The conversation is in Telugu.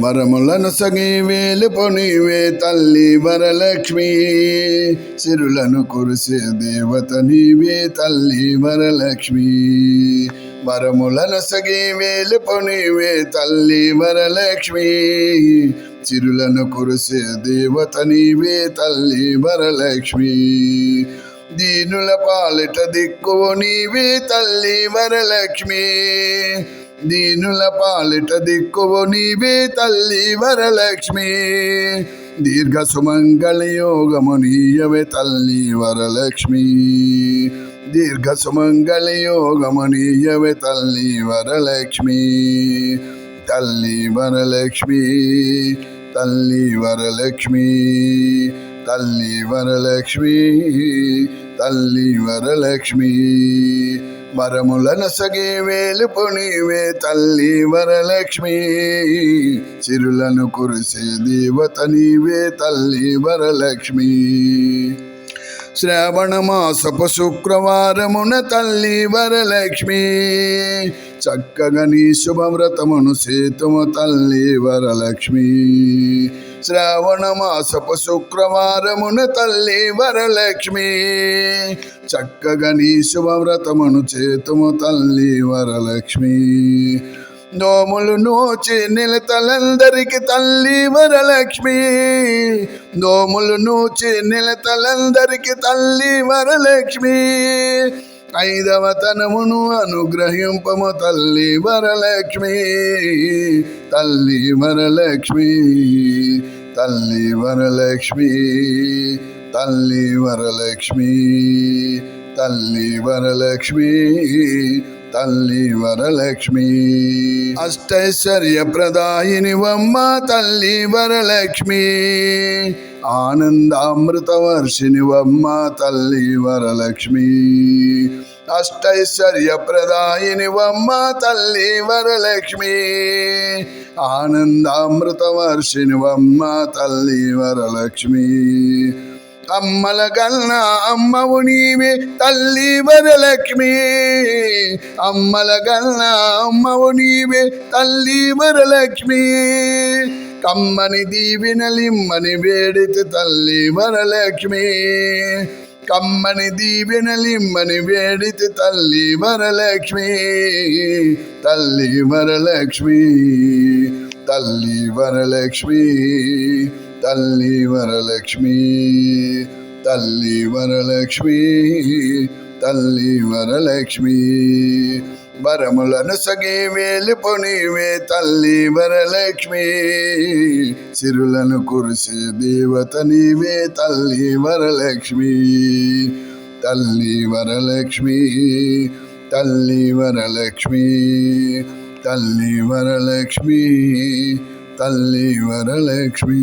వరములను సగి వేలుపు నీవే తల్లి వరలక్ష్మి. సిరులను కురిసే దేవత నీవే తల్లి వరలక్ష్మి. వరములను సగి వేలుపు నీవే తల్లి వరలక్ష్మి. చిరులను కురిసే దేవత నీవే తల్లి వరలక్ష్మి. దీనుల పాలిట దిక్కువ నీవే తల్లి వరలక్ష్మి. దీనుల పాలిట దిక్కువ నీవే తల్లి వరలక్ష్మి దీర్ఘ సుమంగళ యోగము నీయవే తల్లి వరలక్ష్మి దీర్ఘ సుమంగళ యోగము నీయవే తల్లి వరలక్ష్మి తల్లి వరలక్ష్మి తల్లి వరలక్ష్మి తల్లి వరలక్ష్మి తల్లి వరలక్ష్మి వరములను సగే వేలుపు నీవే తల్లి వరలక్ష్మి. చిరులను కురిసే దేవత నీవే తల్లి వరలక్ష్మి. శ్రావణ మాసపు శుక్రవారమున తల్లి వరలక్ష్మి. చక్కగా నీ శుభవ్రతమును సేతుము తల్లి వరలక్ష్మి. శ్రావణ మాసపు శుక్రవారమున తల్లి వరలక్ష్మి చక్కగా నీ శుభవ్రతమును చేతుము తల్లి వరలక్ష్మి. నోములు నోచి నిలతలందరికి తల్లి వరలక్ష్మి నోములు నోచి నిలతలందరికి తల్లి వరలక్ష్మి. ఐదవ తనమును అనుగ్రహింపము తల్లి వరలక్ష్మి తల్లి వరలక్ష్మి తల్లి వరలక్ష్మి తల్లి వరలక్ష్మి తల్లి వరలక్ష్మి తల్లి వరలక్ష్మి అష్టైశ్వర్య ప్రదాయిని వమ్మ తల్లి వరలక్ష్మి ఆనందామృత వర్షిని వమ్మ తల్లి వరలక్ష్మి. అష్టైశ్వర్య ప్రదాయిని వమ్మ తల్లి వరలక్ష్మి. ఆనందామృత వర్షిని వమ్మ తల్లి వరలక్ష్మి. అమ్మల గన్న అమ్మవు నీవే తల్లి వరలక్ష్మి. అమ్మల గన్న అమ్మవు నీవే తల్లి వరలక్ష్మి. కమ్మని దీవినలిమ్మని వేడితి తల్లి వరలక్ష్మి. కమ్మని దీవెనలిమ్మని వేడితి తల్లి వరలక్ష్మి. తల్లి వరలక్ష్మి తల్లి వరలక్ష్మి తల్లి వరలక్ష్మి తల్లి వరలక్ష్మి. తల్లి వరలక్ష్మి వరములను సగే వేలుపు నీవే తల్లి వరలక్ష్మి. సిరులను కురిసే దేవత నీవే తల్లి వరలక్ష్మి. తల్లి వరలక్ష్మి తల్లి వరలక్ష్మి తల్లి వరలక్ష్మి తల్లి వరలక్ష్మి.